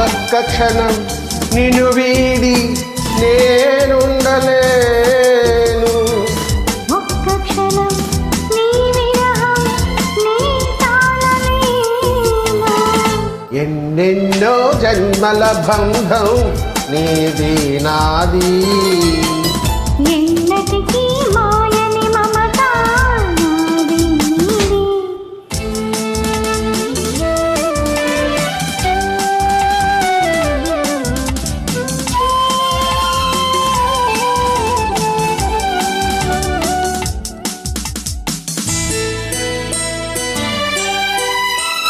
ఒక్క క్షణం నిన్ను వీడి నేనుండలేను. ఒక్క క్షణం ఎన్నెన్నో జన్మల బంధం నీది నాది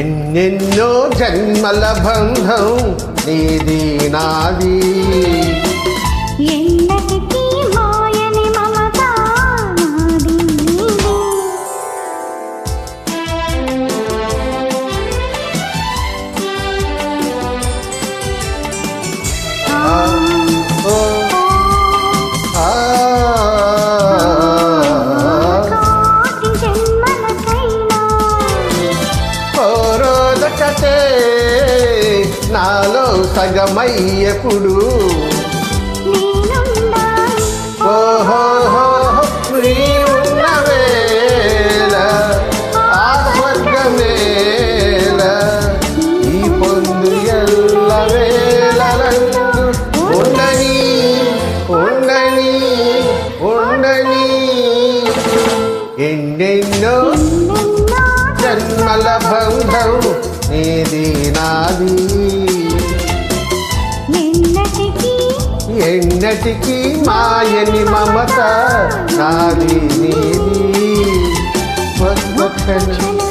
ఎన్నెన్నో జన్మల బంధం నీది నాది. ఎన్నటికీ నాలో సగమయ్యప్పుడు నేనుండాలి ఓహో నీవున్న వేళ ఆ స్వర్గమేల ఈ పొందు ఎల్ల వేళలందు ఉండని ఉండని ఉండని. ఎన్నెన్నో ఎన్నెన్నో జన్మల బంధం నీది నాది ఎన్నటికీ మాయని మమత నాది నీది? ఒక్క క్షణం